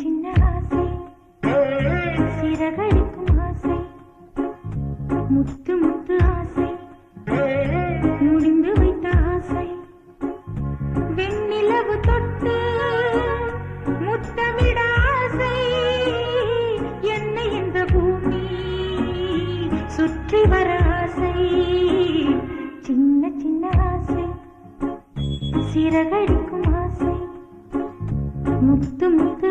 சின்ன ஆசை சிறகடிக்கும் ஆசை முத்து முத்து ஆசை முடிந்து வைத்த ஆசை. வெண்ணிலவு தொட்டு முத்தமிட ஆசை. என்னை இந்த பூமி சுற்றி வர ஆசை. சிறகடிக்கும் ஆசை முத்து முத்து